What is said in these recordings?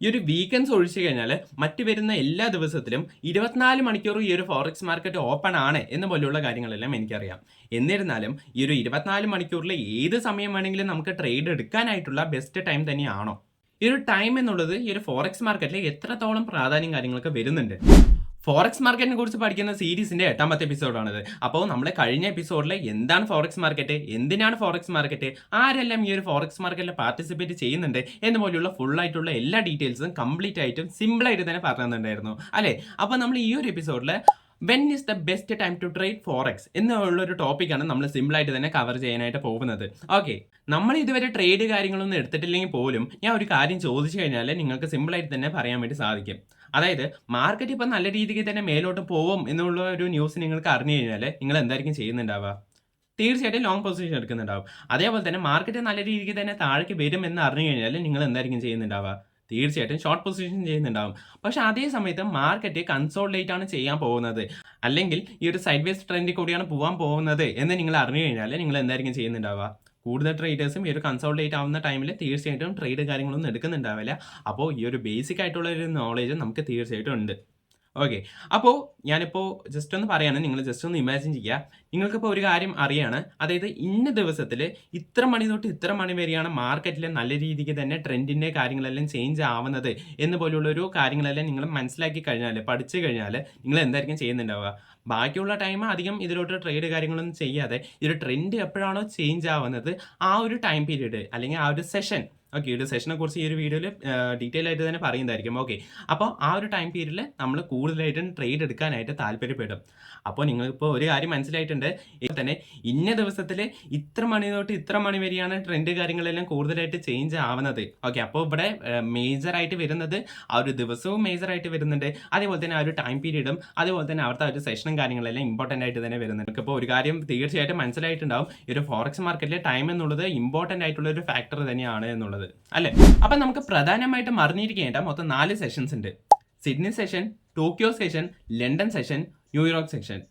ഈ ഒരു വീക്കെൻഡ്സ് ഒഴിച്ചു കഴിഞ്ഞാൽ മറ്റ് വരുന്ന എല്ലാ ദിവസത്തിലും ഇരുപത്തിനാല് മണിക്കൂർ ഈ ഒരു ഫോറക്സ് മാർക്കറ്റ് ഓപ്പൺ ആണ് എന്ന് പോലെയുള്ള കാര്യങ്ങളെല്ലാം എനിക്കറിയാം. എന്നിരുന്നാലും ഈ ഒരു ഇരുപത്തിനാല് മണിക്കൂറിൽ ഏത് സമയം വേണമെങ്കിലും നമുക്ക് ട്രേഡ് എടുക്കാനായിട്ടുള്ള ബെസ്റ്റ് ടൈം തന്നെയാണോ? ഈ ഒരു ടൈം എന്നുള്ളത് ഈ ഒരു ഫോറക്സ് മാർക്കറ്റിൽ എത്രത്തോളം പ്രാധാന്യം കാര്യങ്ങളൊക്കെ വരുന്നുണ്ട്? ഫോറക്സ് മാർക്കറ്റിനെ കുറിച്ച് പഠിക്കുന്ന സീരീസിന്റെ എട്ടാമത്തെ എപ്പിസോഡാണിത് അപ്പോൾ നമ്മൾ കഴിഞ്ഞ എപ്പിസോഡിൽ എന്താണ് ഫോറക്സ് മാർക്കറ്റ് എന്തിനാണ് ഫോറക്സ് മാർക്കറ്റ് ആരെല്ലാം ഈ ഒരു ഫോറക്സ് മാർക്കറ്റിൽ പാർട്ടിസിപ്പേറ്റ് ചെയ്യുന്നുണ്ട് എന്ന് പോലെയുള്ള ഫുൾ ആയിട്ടുള്ള എല്ലാ ഡീറ്റെയിൽസും കംപ്ലീറ്റ് ആയിട്ടും സിമ്പിൾ ആയിട്ട് തന്നെ പറഞ്ഞിട്ടുണ്ടായിരുന്നു അല്ലെ? അപ്പോൾ നമ്മൾ ഈ ഒരു എപ്പിസോഡിൽ when is the best time to trade forex എന്നുള്ള ഒരു ടോപ്പിക്കാണ് നമ്മൾ സിമ്പിൾ ആയിട്ട് തന്നെ കവർ ചെയ്യാനായിട്ട് പോകുന്നത്. ഓക്കെ നമ്മൾ ഇതുവരെ ട്രേഡ് കാര്യങ്ങളൊന്നും എടുത്തിട്ടില്ലെങ്കിൽ പോലും ഞാൻ ഒരു കാര്യം ചോദിച്ചു കഴിഞ്ഞാൽ നിങ്ങൾക്ക് സിമ്പിൾ ആയിട്ട് തന്നെ പറയാൻ വേണ്ടി സാധിക്കും. അതായത് മാർക്കറ്റ് ഇപ്പം നല്ല രീതിക്ക് തന്നെ മേലോട്ട് പോകും എന്നുള്ള ഒരു ന്യൂസ് നിങ്ങൾക്ക് അറിഞ്ഞു കഴിഞ്ഞാൽ നിങ്ങൾ എന്തായിരിക്കും ചെയ്യുന്നുണ്ടാവുക? തീർച്ചയായിട്ടും ലോങ് പൊസിഷൻ എടുക്കുന്നുണ്ടാവും. അതേപോലെ തന്നെ മാർക്കറ്റ് നല്ല രീതിക്ക് തന്നെ താഴേക്ക് വരും എന്ന് അറിഞ്ഞു കഴിഞ്ഞാൽ നിങ്ങൾ എന്തായിരിക്കും ചെയ്യുന്നുണ്ടാവുക? തീർച്ചയായിട്ടും ഷോർട്ട് പൊസിഷൻ ചെയ്യുന്നുണ്ടാവും. പക്ഷെ അതേ സമയത്ത് മാർക്കറ്റ് കൺസോൾഡേറ്റ് ആണ് ചെയ്യാൻ പോകുന്നത്. അല്ലെങ്കിൽ ഈ ഒരു സൈഡ് വേസ് ട്രെൻഡിൽ കൂടിയാണ് പോകാൻ പോകുന്നത് എന്ന് നിങ്ങൾ അറിഞ്ഞു കഴിഞ്ഞാൽ നിങ്ങൾ എന്തായിരിക്കും ചെയ്യുന്നുണ്ടാവുക? കൂടുതൽ ട്രേഡേഴ്സും ഈ ഒരു കൺസോൾട്ടേറ്റ് ആവുന്ന ടൈമിൽ തീർച്ചയായിട്ടും ട്രേഡ് കാര്യങ്ങളൊന്നും എടുക്കുന്നുണ്ടാവില്ല. അപ്പോൾ ഈ ഒരു ബേസിക് ആയിട്ടുള്ള ഒരു നോളേജ് നമുക്ക് തീർച്ചയായിട്ടും ഉണ്ട്. ഓക്കെ അപ്പോൾ ഞാനിപ്പോൾ ജസ്റ്റ് ഒന്ന് പറയാണ്. നിങ്ങൾ ജസ്റ്റ് ഒന്ന് ഇമാജിൻ ചെയ്യുക. നിങ്ങൾക്കിപ്പോൾ ഒരു കാര്യം അറിയാണ്. അതായത് ഇന്ന ദിവസത്തിൽ ഇത്ര മണി തൊട്ട് ഇത്ര മണി വരെയാണ് മാർക്കറ്റിലെ നല്ല രീതിക്ക് തന്നെ ട്രെൻഡിന്റെ കാര്യങ്ങളെല്ലാം ചേഞ്ച് ആവുന്നത് എന്ന് പോലുള്ളൊരു കാര്യങ്ങളെല്ലാം നിങ്ങൾ മനസ്സിലാക്കി കഴിഞ്ഞാൽ പഠിച്ചു കഴിഞ്ഞാൽ നിങ്ങൾ എന്തായിരിക്കും ചെയ്യുന്നുണ്ടാവുക? ബാക്കിയുള്ള ടൈം അധികം ഇതിലോട്ട് ട്രേഡ് കാര്യങ്ങളൊന്നും ചെയ്യാതെ ഈ ട്രെൻഡ് എപ്പോഴാണോ ചേഞ്ച് ആവുന്നത് ആ ഒരു ടൈം പീരീഡ് അല്ലെങ്കിൽ ആ ഒരു സെഷൻ ഓക്കെ ഒരു സെഷനെ കുറിച്ച് ഈ ഒരു വീഡിയോയിൽ ഡീറ്റെയിൽ ആയിട്ട് തന്നെ പറയുന്നതായിരിക്കും. ഓക്കെ അപ്പോൾ ആ ഒരു ടൈം പീരീഡിൽ നമ്മൾ കൂടുതലായിട്ടും ട്രേഡ് എടുക്കാനായിട്ട് താല്പര്യപ്പെടും. അപ്പോൾ നിങ്ങളിപ്പോൾ ഒരു കാര്യം മനസ്സിലായിട്ടുണ്ട്. തന്നെ ഇന്ന ദിവസത്തിൽ ഇത്ര മണി തൊട്ട് ഇത്ര മണി വരെയാണ് ട്രെൻഡ് കാര്യങ്ങളെല്ലാം കൂടുതലായിട്ട് ചേഞ്ച് ആവുന്നത്. ഓക്കെ അപ്പോൾ ഇവിടെ മേജറായിട്ട് വരുന്നത് ആ ഒരു ദിവസവും മേജറായിട്ട് വരുന്നുണ്ട്. അതേപോലെ തന്നെ ആ ഒരു ടൈം പീരീഡും അതേപോലെ തന്നെ അവിടുത്തെ ഒരു സെഷനും കാര്യങ്ങളെല്ലാം ഇമ്പോർട്ടന്റ് ആയിട്ട് തന്നെ വരുന്നുണ്ട്. ഇപ്പോൾ ഒരു കാര്യം തീർച്ചയായിട്ടും മനസ്സിലായിട്ടുണ്ടാവും. ഈ ഒരു ഫോറക്സ് മാർക്കറ്റിലെ ടൈം എന്നുള്ളത് ഇമ്പോർട്ടന്റ് ആയിട്ടുള്ള ഒരു ഫാക്ടർ തന്നെയാണ് എന്നുള്ളത്. അല്ലേ? അപ്പം നമുക്ക് പ്രധാനമായിട്ടും അറിഞ്ഞിരിക്കേണ്ട മൊത്തം നാല് സെഷൻസ് ഉണ്ട്. Sydney session Tokyo session London session New York session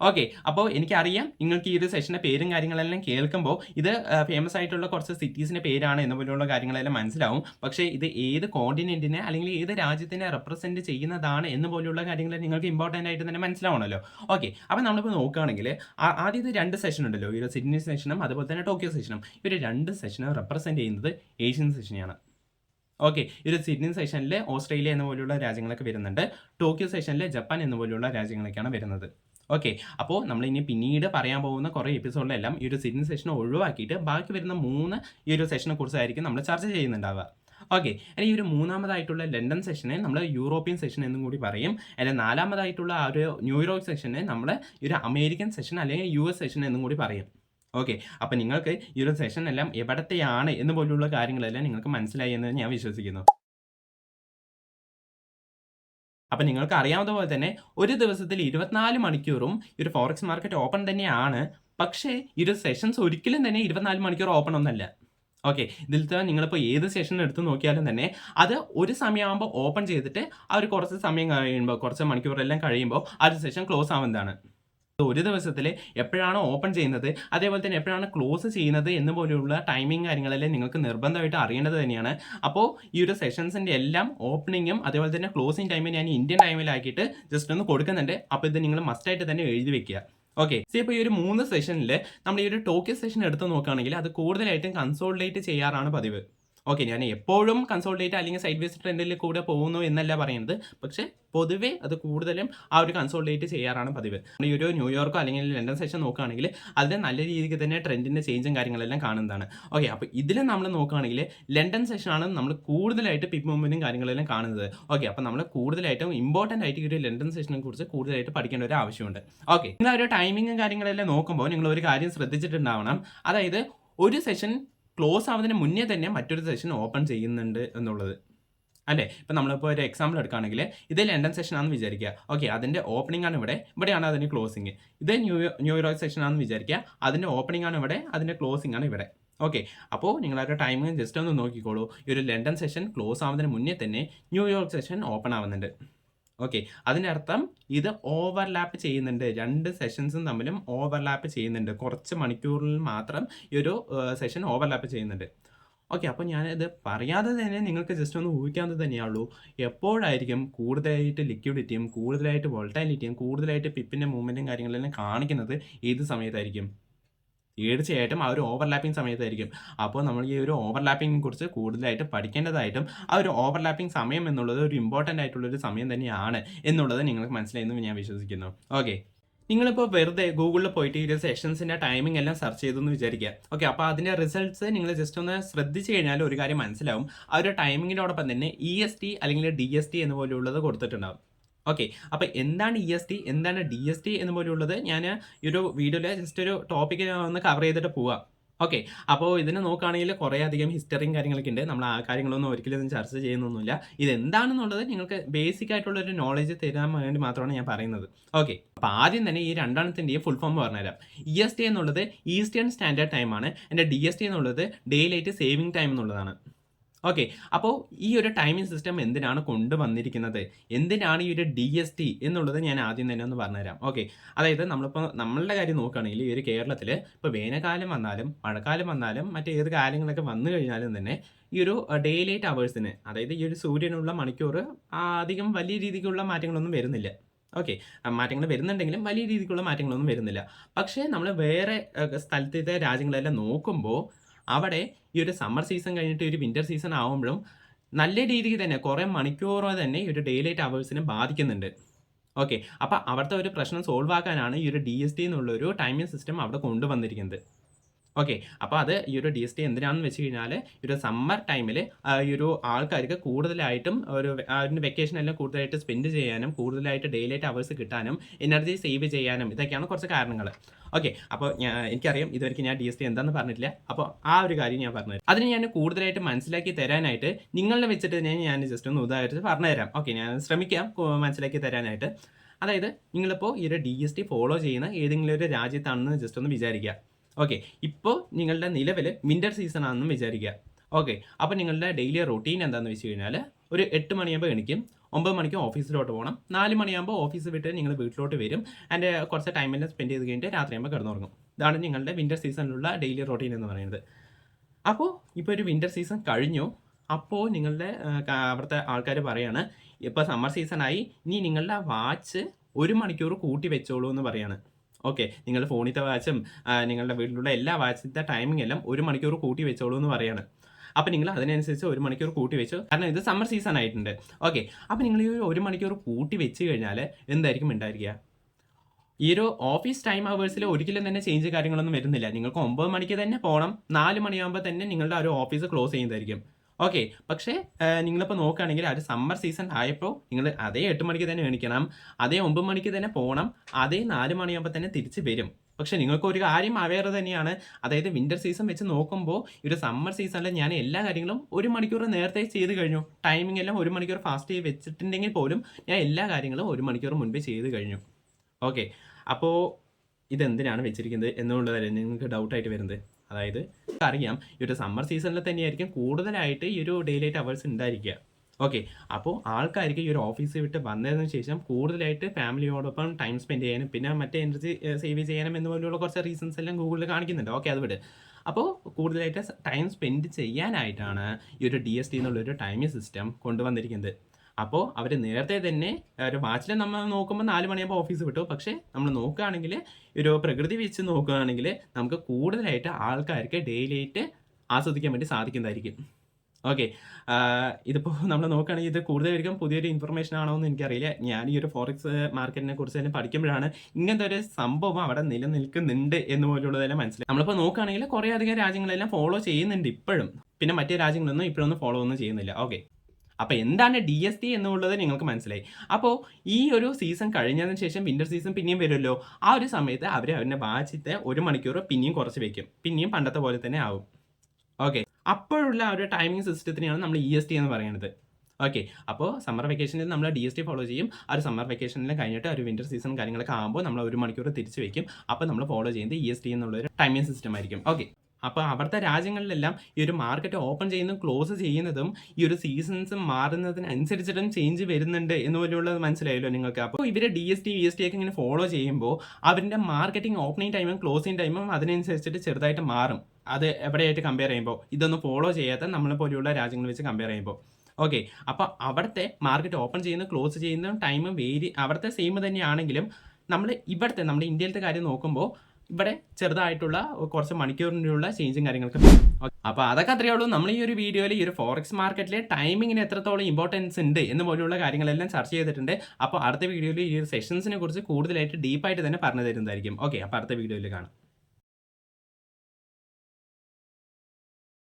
okay അപ്പോൾ എനിക്കറിയാം നിങ്ങൾക്ക് ഈ ഒരു സെഷന്റെ പേരും കാര്യങ്ങളെല്ലാം കേൾക്കുമ്പോൾ ഇത് ഫേമസ് ആയിട്ടുള്ള കുറച്ച് സിറ്റീസിന്റെ പേരാണ് എന്ന പോലെയുള്ള കാര്യങ്ങളെല്ലാം മനസ്സിലാവും. പക്ഷേ ഇത് ഏത് കോണ്ടിനെന്റിനെ അല്ലെങ്കിൽ ഏത് രാജ്യത്തിനെ റെപ്രസെന്റ് ചെയ്യുന്നതാണ് എന്ന് പോലെയുള്ള കാര്യങ്ങൾ നിങ്ങൾക്ക് ഇമ്പോർട്ടന്റ് ആയിട്ട് തന്നെ മനസ്സിലാവണമല്ലോ ഓക്കെ അപ്പോൾ നമ്മളിപ്പോൾ നോക്കുകയാണെങ്കിൽ ആദ്യത്തെ രണ്ട് സെഷൻ ഉണ്ടല്ലോ. ഈ ഒരു സിഡ്നി സെഷനും അതുപോലെ തന്നെ ടോക്കിയോ സെഷനും ഇവർ രണ്ട് സെഷനും റെപ്രസെന്റ് ചെയ്യുന്നത് ഏഷ്യൻ സെഷനെയാണ് ഓക്കെ ഒരു സിഡ്നി സെഷനിൽ ഓസ്ട്രേലിയ എന്ന പോലെയുള്ള രാജ്യങ്ങളൊക്കെ വരുന്നുണ്ട്. ടോക്കിയോ സെഷനിൽ ജപ്പാൻ എന്ന പോലെയുള്ള രാജ്യങ്ങളൊക്കെയാണ് വരുന്നത്. ഓക്കെ അപ്പോൾ ഇനി പിന്നീട് പറയാൻ പോകുന്ന കുറേ എപ്പിസോഡിലെല്ലാം ഈ ഒരു സിറ്റിംഗ് സെഷൻ ഒഴിവാക്കിയിട്ട് ബാക്കി വരുന്ന മൂന്ന് ഈ ഒരു സെഷനെ കുറിച്ചായിരിക്കും നമ്മൾ ചർച്ച ചെയ്യുന്നുണ്ടാവുക. ഓക്കെ ഇനി ഈ ഒരു മൂന്നാമതായിട്ടുള്ള ലണ്ടൻ സെഷനെ നമ്മൾ യൂറോപ്യൻ സെഷൻ എന്നും കൂടി പറയും. അല്ലെങ്കിൽ നാലാമതായിട്ടുള്ള ആ ഒരു ന്യൂയോർക്ക് സെഷനെ നമ്മൾ ഈ ഒരു അമേരിക്കൻ സെഷൻ അല്ലെങ്കിൽ യു എസ് സെഷൻ എന്നും കൂടി പറയും. ഓക്കെ അപ്പോൾ നിങ്ങൾക്ക് ഈ ഒരു സെഷൻ എല്ലാം എവിടത്തെയാണ് എന്ന് പോലുള്ള കാര്യങ്ങളെല്ലാം നിങ്ങൾക്ക് മനസ്സിലായി എന്ന് ഞാൻ വിശ്വസിക്കുന്നു. അപ്പം നിങ്ങൾക്ക് അറിയാവുന്ന പോലെ തന്നെ ഒരു ദിവസത്തിൽ ഇരുപത്തിനാല് മണിക്കൂറും ഈ ഒരു ഫോറക്സ് മാർക്കറ്റ് ഓപ്പൺ തന്നെയാണ്. പക്ഷേ ഒരു സെഷൻസ് ഒരിക്കലും തന്നെ ഇരുപത്തിനാല് മണിക്കൂർ ഓപ്പൺ ഒന്നല്ല. ഓക്കെ ഇതിലത്തെ നിങ്ങളിപ്പോൾ ഏത് സെഷൻ എടുത്ത് നോക്കിയാലും തന്നെ അത് ഒരു സമയമാകുമ്പോൾ ഓപ്പൺ ചെയ്തിട്ട് ആ ഒരു കുറച്ച് സമയം കഴിയുമ്പോൾ കുറച്ച് മണിക്കൂറെല്ലാം കഴിയുമ്പോൾ ആ ഒരു സെഷൻ ക്ലോസ് ആവുന്നതാണ്. ഒരു ദിവസത്തിൽ എപ്പോഴാണ് ഓപ്പൺ ചെയ്യുന്നത് അതേപോലെ തന്നെ എപ്പോഴാണ് ക്ലോസ് ചെയ്യുന്നത് എന്ന് പോലെയുള്ള ടൈമിംഗ് കാര്യങ്ങളെല്ലാം നിങ്ങൾക്ക് നിർബന്ധമായിട്ട് അറിയേണ്ടത് തന്നെയാണ്. അപ്പോൾ ഈ ഒരു സെഷൻസിന്റെ എല്ലാം ഓപ്പണിങ്ങും അതേപോലെ തന്നെ ക്ലോസിങ് ടൈമും ഞാൻ ഇന്ത്യൻ ടൈമിലാക്കിയിട്ട് ജസ്റ്റ് ഒന്ന് കൊടുക്കുന്നുണ്ട്. അപ്പോൾ ഇത് നിങ്ങൾ മസ്റ്റായിട്ട് തന്നെ എഴുതി വെക്കുക. ഓക്കെ സി ഇപ്പോൾ ഈ ഒരു മൂന്ന് സെഷനിൽ നമ്മൾ ഈ ഒരു ടോക്കിയോ സെഷൻ എടുത്ത് നോക്കുകയാണെങ്കിൽ അത് കൂടുതലായിട്ടും കൺസോൾഡേറ്റ് ചെയ്യാറാണ് പതിവ്. ഓക്കെ ഞാൻ എപ്പോഴും കൺസോൾട്ടേറ്റ് അല്ലെങ്കിൽ സൈഡ് വേസ് ട്രെൻഡിൽ കൂടെ പോകുന്നു എന്നല്ല പറയുന്നത്. പക്ഷേ പൊതുവേ അത് കൂടുതലും ആ ഒരു കൺസോൾട്ടേറ്റ് ചെയ്യാറാണ് പതിവ്. ഈ ഒരു ന്യൂയോർക്കോ അല്ലെങ്കിൽ ലണ്ടൻ സെഷൻ നോക്കുകയാണെങ്കിൽ അതിൽ നല്ല രീതിക്ക് തന്നെ ട്രെൻഡിന്റെ ചേഞ്ചും കാര്യങ്ങളെല്ലാം കാണുന്നതാണ്. ഓക്കെ അപ്പോൾ ഇതിൽ നമ്മൾ നോക്കുകയാണെങ്കിൽ ലണ്ടൻ സെഷനാണ് നമ്മൾ കൂടുതലായിട്ട് പിപ്പ് മൂവ്മെന്റും കാര്യങ്ങളെല്ലാം കാണുന്നത്. ഓക്കെ അപ്പോൾ നമ്മൾ കൂടുതലായിട്ടും ഇമ്പോർട്ടന്റ് ആയിട്ട് ഈ ഒരു ലണ്ടൻ സെഷനെ കുറിച്ച് കൂടുതലായിട്ട് പഠിക്കേണ്ട ഒരു ആവശ്യമുണ്ട്. ഓക്കെ നിങ്ങൾ ഒരു ടൈമിങ്ങും കാര്യങ്ങളെല്ലാം നോക്കുമ്പോൾ നിങ്ങൾ ഒരു കാര്യം ശ്രദ്ധിച്ചിട്ടുണ്ടാവണം. അതായത് ഒരു സെഷൻ ക്ലോസ് ആവുന്നതിന് മുന്നേ തന്നെ മറ്റൊരു സെഷൻ ഓപ്പൺ ചെയ്യുന്നുണ്ട് എന്നുള്ളത്. അല്ലേ? ഇപ്പം നമ്മളിപ്പോൾ ഒരു എക്സാമ്പിൾ എടുക്കുകയാണെങ്കിൽ ഇത് ലണ്ടൻ സെഷൻ ആണെന്ന് വിചാരിക്കുക. ഓക്കെ അതിന്റെ ഓപ്പണിംഗ് ആണ് ഇവിടെ. ഇവിടെയാണ് അതിന്റെ ക്ലോസിങ് ഇത് ന്യൂ ന്യൂയോർക്ക് സെഷൻ ആണെന്ന് വിചാരിക്കുക. അതിന്റെ ഓപ്പണിംഗ് ആണ് ഇവിടെ. അതിന്റെ ക്ലോസിംഗ് ആണ് ഇവിടെ. ഓക്കെ അപ്പോൾ നിങ്ങളൊരു ടൈം ജസ്റ്റ് ഒന്ന് നോക്കിക്കോളൂ. ഈ ഒരു ലണ്ടൻ സെഷൻ ക്ലോസ് ആവുന്നതിന് മുന്നേ തന്നെ ന്യൂയോർക്ക് സെഷൻ ഓപ്പൺ ആവുന്നുണ്ട്. ഓക്കെ അതിനർത്ഥം ഇത് ഓവർലാപ്പ് ചെയ്യുന്നുണ്ട്. രണ്ട് സെഷൻസും തമ്മിലും ഓവർലാപ്പ് ചെയ്യുന്നുണ്ട്. കുറച്ച് മണിക്കൂറിൽ മാത്രം ഈ ഒരു സെഷൻ ഓവർലാപ്പ് ചെയ്യുന്നുണ്ട്. ഓക്കെ അപ്പോൾ ഞാനിത് പറയാതെ തന്നെ നിങ്ങൾക്ക് ജസ്റ്റ് ഒന്ന് ഊഹിക്കാവുന്നത് തന്നെയുള്ളൂ എപ്പോഴായിരിക്കും കൂടുതലായിട്ട് ലിക്വിഡിറ്റിയും കൂടുതലായിട്ട് വോൾട്ടാലിറ്റിയും കൂടുതലായിട്ട് പിപ്പിന്റെ മൂവ്മെന്റും കാര്യങ്ങളെല്ലാം കാണിക്കുന്നത് ഏത് സമയത്തായിരിക്കും? തീർച്ചയായിട്ടും ആ ഒരു ഓവർലാപ്പിംഗ് സമയത്തായിരിക്കും. അപ്പോൾ നമ്മൾ ഈ ഒരു ഓവർലാപ്പിംഗിനെ കുറിച്ച് കൂടുതലായിട്ട് പഠിക്കേണ്ടതായിട്ടും ആ ഒരു ഓവർലാപ്പിംഗ് സമയം എന്നുള്ളത് ഒരു ഇമ്പോർട്ടന്റ് ആയിട്ടുള്ളൊരു സമയം തന്നെയാണ് എന്നുള്ളത് നിങ്ങൾക്ക് മനസ്സിലായെന്ന് ഞാൻ വിശ്വസിക്കുന്നു. ഓക്കെ നിങ്ങളിപ്പോൾ വെറുതെ ഗൂഗിളിൽ പോയിട്ട് ഈ ഒരു സെഷൻസിന്റെ ടൈമിംഗ് എല്ലാം സെർച്ച് ചെയ്തെന്ന് വിചാരിക്കുക. ഓക്കെ അപ്പോൾ അതിന്റെ റിസൾട്ട്സ് നിങ്ങൾ ജസ്റ്റ് ഒന്ന് ശ്രദ്ധിച്ചു കഴിഞ്ഞാൽ ഒരു കാര്യം മനസ്സിലാവും. ആ ഒരു ടൈമിങ്ങിനോടൊപ്പം തന്നെ ഇ എസ് ടി അല്ലെങ്കിൽ ഡി എസ് ടി എന്ന് പോലെയുള്ളത് കൊടുത്തിട്ടുണ്ടാവും. ഓക്കെ അപ്പോൾ എന്താണ് ഇ എസ് ടി എന്താണ് ഡി എസ് ടി എന്ന് പോലെയുള്ളത് ഞാൻ ഈ ഒരു വീഡിയോയിൽ ജസ്റ്റ് ഒരു ടോപ്പിക്ക് ഒന്ന് കവർ ചെയ്തിട്ട് പോവാം. ഓക്കെ അപ്പോൾ ഇതിനെ നോക്കുകയാണെങ്കിൽ കുറേ അധികം ഹിസ്റ്ററിയും കാര്യങ്ങളൊക്കെ ഉണ്ട്. നമ്മൾ ആ കാര്യങ്ങളൊന്നും ഒരിക്കലും ചർച്ച ചെയ്യുന്നൊന്നുമില്ല. ഇത് എന്താണെന്നുള്ളത് നിങ്ങൾക്ക് ബേസിക് ആയിട്ടുള്ള ഒരു നോളജ് തരാൻ വേണ്ടി മാത്രമാണ് ഞാൻ പറയുന്നത്. ഓക്കെ അപ്പോൾ ആദ്യം തന്നെ ഈ രണ്ടെണ്ണത്തിന്റെയും ഫുൾ ഫോം പറഞ്ഞുതരാം. ഇ എസ് ടി എന്നുള്ളത് ഈസ്റ്റേൺ സ്റ്റാൻഡേർഡ് ടൈമാണ് എന്റെ ഡി എസ് ടി എന്നുള്ളത് ഡേ ലൈറ്റ് സേവിങ് ടൈം എന്നുള്ളതാണ്. ഓക്കെ അപ്പോൾ ഈ ഒരു ടൈമിംഗ് സിസ്റ്റം എന്തിനാണ് കൊണ്ടുവന്നിരിക്കുന്നത്? എന്തിനാണ് ഈ ഒരു ഡി എസ് ടി എന്നുള്ളത് ഞാൻ ആദ്യം തന്നെ ഒന്ന് പറഞ്ഞുതരാം. ഓക്കെ അതായത് നമ്മളിപ്പോൾ നമ്മളുടെ കാര്യം നോക്കുകയാണെങ്കിൽ ഈ ഒരു കേരളത്തിൽ ഇപ്പോൾ വേനൽക്കാലം വന്നാലും മഴക്കാലം വന്നാലും മറ്റേത് കാലങ്ങളൊക്കെ വന്നു കഴിഞ്ഞാലും തന്നെ ഈ ഒരു ഡേ ലൈറ്റ് അവേഴ്സിന് അതായത് ഈ ഒരു സൂര്യനുള്ള മണിക്കൂർ അധികം വലിയ രീതിക്കുള്ള മാറ്റങ്ങളൊന്നും വരുന്നില്ല. ഓക്കെ മാറ്റങ്ങൾ വരുന്നുണ്ടെങ്കിലും വലിയ രീതിക്കുള്ള മാറ്റങ്ങളൊന്നും വരുന്നില്ല. പക്ഷേ നമ്മൾ വേറെ സ്ഥലത്തെ രാജ്യങ്ങളെല്ലാം നോക്കുമ്പോൾ അവിടെ ഈ ഒരു സമ്മർ സീസൺ കഴിഞ്ഞിട്ട് ഒരു വിന്റർ സീസൺ ആകുമ്പോഴും നല്ല രീതിക്ക് തന്നെ കുറേ മണിക്കൂറോ തന്നെ ഈ ഒരു ഡേ ലൈറ്റ് അവേഴ്സിനെ ബാധിക്കുന്നുണ്ട്. ഓക്കെ അപ്പോൾ അവിടുത്തെ ഒരു പ്രശ്നം സോൾവ് ആക്കാനാണ് ഈ ഒരു ഡി എസ് ടി എന്നുള്ളൊരു ടൈമിംഗ് സിസ്റ്റം അവിടെ കൊണ്ടുവന്നിരിക്കുന്നത്. ഓക്കെ അപ്പോൾ അത് ഈ ഒരു ഡി എസ് ടി എന്തിനാണെന്ന് വെച്ച് കഴിഞ്ഞാൽ ഈ ഒരു സമ്മർ ടൈമിൽ ഈ ഒരു ആൾക്കാർക്ക് കൂടുതലായിട്ടും ഒരു അതിന്റെ വെക്കേഷൻ എല്ലാം കൂടുതലായിട്ട് സ്പെൻഡ് ചെയ്യാനും കൂടുതലായിട്ട് ഡേ ലൈറ്റ് അവേഴ്സ് കിട്ടാനും എനർജി സേവ് ചെയ്യാനും ഇതൊക്കെയാണ് കുറച്ച് കാരണങ്ങൾ ഓക്കെ അപ്പോൾ ഞാൻ എനിക്കറിയാം ഇതുവരെ ഞാൻ ഡി എസ് ടി എന്താണെന്ന് പറഞ്ഞിട്ടില്ല. അപ്പോൾ ആ ഒരു കാര്യം ഞാൻ പറഞ്ഞു അതിന് ഞാൻ കൂടുതലായിട്ട് മനസ്സിലാക്കി തരാനായിട്ട് നിങ്ങളെ വെച്ചിട്ട് തന്നെ ഞാൻ ജസ്റ്റ് ഒന്ന് ഉദാഹരിച്ച് പറഞ്ഞുതരാം. ഓക്കെ ഞാൻ ശ്രമിക്കാം മനസ്സിലാക്കി തരാനായിട്ട്. അതായത് നിങ്ങളിപ്പോൾ ഈ ഒരു ഡി എസ് ടി ഫോളോ ചെയ്യുന്ന ഏതെങ്കിലും ഒരു രാജ്യത്താണെന്ന് ജസ്റ്റ് ഒന്ന് വിചാരിക്കുക. ഓക്കെ ഇപ്പോൾ നിങ്ങളുടെ നിലവിൽ വിന്റർ സീസൺ ആണെന്നും വിചാരിക്കുക. ഓക്കെ അപ്പോൾ നിങ്ങളുടെ ഡെയിലി റൊട്ടീൻ എന്താണെന്ന് വെച്ച് കഴിഞ്ഞാൽ ഒരു എട്ട് മണിയാകുമ്പോൾ എണിക്കും ഒമ്പത് മണിക്ക് ഓഫീസിലോട്ട് പോകണം നാല് മണിയാകുമ്പോൾ ഓഫീസ് വിട്ട് നിങ്ങൾ വീട്ടിലോട്ട് വരും. ആൻഡ് കുറച്ച് ടൈമെല്ലാം സ്പെൻഡ് ചെയ്ത് കഴിഞ്ഞിട്ട് രാത്രിയാകുമ്പോൾ കിടന്നുറങ്ങും. ഇതാണ് നിങ്ങളുടെ വിന്റർ സീസണിലുള്ള ഡെയിലി റൊട്ടീൻ എന്ന് പറയുന്നത്. അപ്പോൾ ഇപ്പോൾ ഒരു വിന്റർ സീസൺ കഴിഞ്ഞു. അപ്പോൾ നിങ്ങളുടെ അവിടുത്തെ ആൾക്കാർ പറയാണ് ഇപ്പോൾ സമ്മർ സീസണായി ഇനി നിങ്ങളുടെ വാച്ച് ഒരു മണിക്കൂർ കൂട്ടി വെച്ചോളൂ എന്ന് പറയാണ്. ഓക്കെ നിങ്ങളുടെ ഫോണിത്തെ വാച്ചും നിങ്ങളുടെ വീട്ടിലുള്ള എല്ലാ വാച്ചിന്റെ ടൈമിംഗ് എല്ലാം ഒരു മണിക്കൂർ കൂട്ടി വെച്ചോളൂ എന്ന് പറയാണ്. അപ്പം നിങ്ങൾ അതിനനുസരിച്ച് ഒരു മണിക്കൂർ കൂട്ടി വെച്ചു. കാരണം ഇത് സമ്മർ സീസൺ ആയിട്ടുണ്ട്. ഓക്കെ അപ്പം നിങ്ങൾ ഈ ഒരു മണിക്കൂർ കൂട്ടി വെച്ച് കഴിഞ്ഞാൽ എന്തായിരിക്കും ഉണ്ടായിരിക്കുക? ഈ ഒരു ഓഫീസ് ടൈം അവേഴ്സിൽ ഒരിക്കലും തന്നെ ചേഞ്ച് കാര്യങ്ങളൊന്നും വരുന്നില്ല. നിങ്ങൾക്ക് ഒമ്പത് മണിക്ക് തന്നെ പോകണം നാല് മണിയാകുമ്പോൾ തന്നെ നിങ്ങളുടെ ഒരു ഓഫീസ് ക്ലോസ് ചെയ്യുന്നതായിരിക്കും. ഓക്കെ പക്ഷേ നിങ്ങളിപ്പോൾ നോക്കുകയാണെങ്കിൽ ആ ഒരു സമ്മർ സീസൺ ആയപ്പോൾ നിങ്ങൾ അതേ എട്ട് മണിക്ക് തന്നെ എണിക്കണം അതേ ഒമ്പത് മണിക്ക് തന്നെ പോകണം അതേ നാല് മണിയാകുമ്പോൾ തന്നെ തിരിച്ച് വരും. പക്ഷേ നിങ്ങൾക്ക് ഒരു കാര്യം അവയർ തന്നെയാണ് അതായത് വിന്റർ സീസൺ വെച്ച് നോക്കുമ്പോൾ ഈ ഒരു സമ്മർ സീസണിൽ ഞാൻ എല്ലാ കാര്യങ്ങളും ഒരു മണിക്കൂർ നേരത്തെ ചെയ്ത് കഴിഞ്ഞു. ടൈമിംഗ് എല്ലാം ഒരു മണിക്കൂർ ഫാസ്റ്റ് വെച്ചിട്ടുണ്ടെങ്കിൽ പോലും ഞാൻ എല്ലാ കാര്യങ്ങളും ഒരു മണിക്കൂർ മുൻപേ ചെയ്ത് കഴിഞ്ഞു. ഓക്കെ അപ്പോൾ ഇതെന്തിനാണ് വെച്ചിരിക്കുന്നത് എന്നുള്ളതല്ലേ നിങ്ങൾക്ക് ഡൗട്ടായിട്ട് വരുന്നത്? അതായത് അറിയാം ഈ ഒരു സമ്മർ സീസണിൽ തന്നെയായിരിക്കും കൂടുതലായിട്ട് ഈ ഒരു ഡേ ലൈറ്റ് അവേഴ്സ് ഉണ്ടായിരിക്കുക. ഓക്കെ അപ്പോൾ ആൾക്കാർക്ക് ഈ ഒരു ഓഫീസ് വിട്ട് വന്നതിന് ശേഷം കൂടുതലായിട്ട് ഫാമിലിയോടൊപ്പം ടൈം സ്പെൻഡ് ചെയ്യാനും പിന്നെ മറ്റേ എനർജി സേവ് ചെയ്യാനും എന്നുപോലുള്ള കുറച്ച് റീസൺസ് എല്ലാം ഗൂഗിളിൽ കാണിക്കുന്നുണ്ട്. ഓക്കെ അത് വിട്. അപ്പോൾ കൂടുതലായിട്ട് ടൈം സ്പെൻഡ് ചെയ്യാനായിട്ടാണ് ഈ ഒരു ഡി എസ് ടി എന്നുള്ളൊരു ടൈമിംഗ് സിസ്റ്റം കൊണ്ടുവന്നിരിക്കുന്നത്. അപ്പോൾ അവർ നേരത്തെ തന്നെ ഒരു വാച്ചിൽ നമ്മൾ നോക്കുമ്പോൾ നാല് മണിയാകുമ്പോൾ ഓഫീസ് വിട്ടു. പക്ഷേ നമ്മൾ നോക്കുകയാണെങ്കിൽ ഒരു പ്രകൃതി വെച്ച് നോക്കുകയാണെങ്കിൽ നമുക്ക് കൂടുതലായിട്ട് ആൾക്കാർക്ക് ഡെയിലി ആയിട്ട് ആസ്വദിക്കാൻ വേണ്ടി സാധിക്കുന്നതായിരിക്കും. ഓക്കെ ഇതിപ്പോൾ നമ്മൾ നോക്കുകയാണെങ്കിൽ ഇത് കൂടുതലായിരിക്കും പുതിയൊരു ഇൻഫർമേഷൻ ആണോ എന്ന് എനിക്കറിയില്ല. ഞാൻ ഈ ഒരു ഫോറിക്സ് മാർക്കറ്റിനെ കുറിച്ച് തന്നെ പഠിക്കുമ്പോഴാണ് ഇങ്ങനത്തെ ഒരു സംഭവം അവിടെ നിലനിൽക്കുന്നുണ്ട് എന്ന് പോലുള്ളതെല്ലാം മനസ്സിലായി. നമ്മളിപ്പോൾ നോക്കുകയാണെങ്കിൽ കുറേ അധികം രാജ്യങ്ങളെല്ലാം ഫോളോ ചെയ്യുന്നുണ്ട് ഇപ്പോഴും. പിന്നെ മറ്റേ രാജ്യങ്ങളൊന്നും ഇപ്പോഴൊന്നും ഫോളോ ഒന്നും ചെയ്യുന്നില്ല. ഓക്കെ അപ്പോൾ എന്താണ് ഡി എസ് ടി എന്നുള്ളത് നിങ്ങൾക്ക് മനസ്സിലായി. അപ്പോൾ ഈ ഒരു സീസൺ കഴിഞ്ഞതിന് ശേഷം വിന്റർ സീസൺ പിന്നെയും വരുമല്ലോ. ആ ഒരു സമയത്ത് അവർ അവരുടെ വാച്ചിത്തെ ഒരു മണിക്കൂർ പിന്നെയും കുറച്ച് വെക്കും. പിന്നെയും പണ്ടത്തെ പോലെ തന്നെ ആവും. ഓക്കെ അപ്പോഴുള്ള ഒരു ടൈമിംഗ് സിസ്റ്റത്തിനെയാണ് നമ്മൾ ഇ എസ് ടി എന്ന് പറയുന്നത് ഓക്കെ അപ്പോൾ സമ്മർ വെക്കേഷനിൽ നമ്മൾ ഡി എസ് ടി ഫോളോ ചെയ്യും. ആ ഒരു സമ്മർ വെക്കേഷനിൽ കഴിഞ്ഞിട്ട് ഒരു വിന്റർ സീസൺ കാര്യങ്ങളൊക്കെ ആകുമ്പോൾ നമ്മൾ ഒരു മണിക്കൂർ തിരിച്ച് വെക്കും. അപ്പോൾ നമ്മൾ ഫോളോ ചെയ്യുന്നത് ഇ എസ് ടി എന്നുള്ളൊരു ടൈമിംഗ് സിസ്റ്റം ആയിരിക്കും. ഓക്കെ അപ്പോൾ അവിടുത്തെ രാജ്യങ്ങളിലെല്ലാം ഈ ഒരു മാർക്കറ്റ് ഓപ്പൺ ചെയ്യുന്നതും ക്ലോസ് ചെയ്യുന്നതും ഈ ഒരു സീസൺസ് മാറുന്നതിനനുസരിച്ചിട്ടും ചേഞ്ച് വരുന്നുണ്ട് എന്ന് പോലെയുള്ളത് മനസ്സിലായല്ലോ നിങ്ങൾക്ക്. അപ്പോൾ ഇവരെ D S T V S T ഒക്കെ ഇങ്ങനെ ഫോളോ ചെയ്യുമ്പോൾ അവരുടെ മാർക്കറ്റിംഗ് ഓപ്പണിംഗ് ടൈമും ക്ലോസിംഗ് ടൈമും അതിനനുസരിച്ചിട്ട് ചെറുതായിട്ട് മാറും. അത് എവിടെയായിട്ട് കമ്പയർ ചെയ്യുമ്പോൾ ഇതൊന്നും ഫോളോ ചെയ്യാത്ത നമ്മളെ പോലെയുള്ള രാജ്യങ്ങൾ വെച്ച് കമ്പയർ ചെയ്യുമ്പോൾ ഓക്കെ അപ്പോൾ അവിടുത്തെ മാർക്കറ്റ് ഓപ്പൺ ചെയ്യുന്ന ക്ലോസ് ചെയ്യുന്ന ടൈമും വേരി അവിടുത്തെ സെയിം തന്നെയാണെങ്കിലും നമ്മൾ ഇവിടുത്തെ നമ്മുടെ ഇന്ത്യയിലത്തെ കാര്യം നോക്കുമ്പോൾ ഇവിടെ ചെറുതായിട്ടുള്ള കുറച്ച് മണിക്കൂറിനുള്ള ചേഞ്ചും കാര്യങ്ങളൊക്കെ അപ്പോൾ അതൊക്കെ അത്രയേ ഉള്ളൂ. നമ്മൾ ഈ ഒരു വീഡിയോയിൽ ഈ ഒരു ഫോറക്സ് മാർക്കറ്റിലെ ടൈമിങ്ങിന് എത്രത്തോളം ഇമ്പോർട്ടൻസ് ഉണ്ട് എന്ന് പോലുള്ള കാര്യങ്ങളെല്ലാം ചർച്ച ചെയ്തിട്ടുണ്ട്. അപ്പോൾ അടുത്ത വീഡിയോയിൽ ഈ ഒരു സെഷൻസിനെ കുറിച്ച് കൂടുതലായിട്ട് ഡീപ്പായിട്ട് തന്നെ പറഞ്ഞു തരുന്നതായിരിക്കും. ഓക്കെ അപ്പോൾ അടുത്ത വീഡിയോയിൽ കാണാം.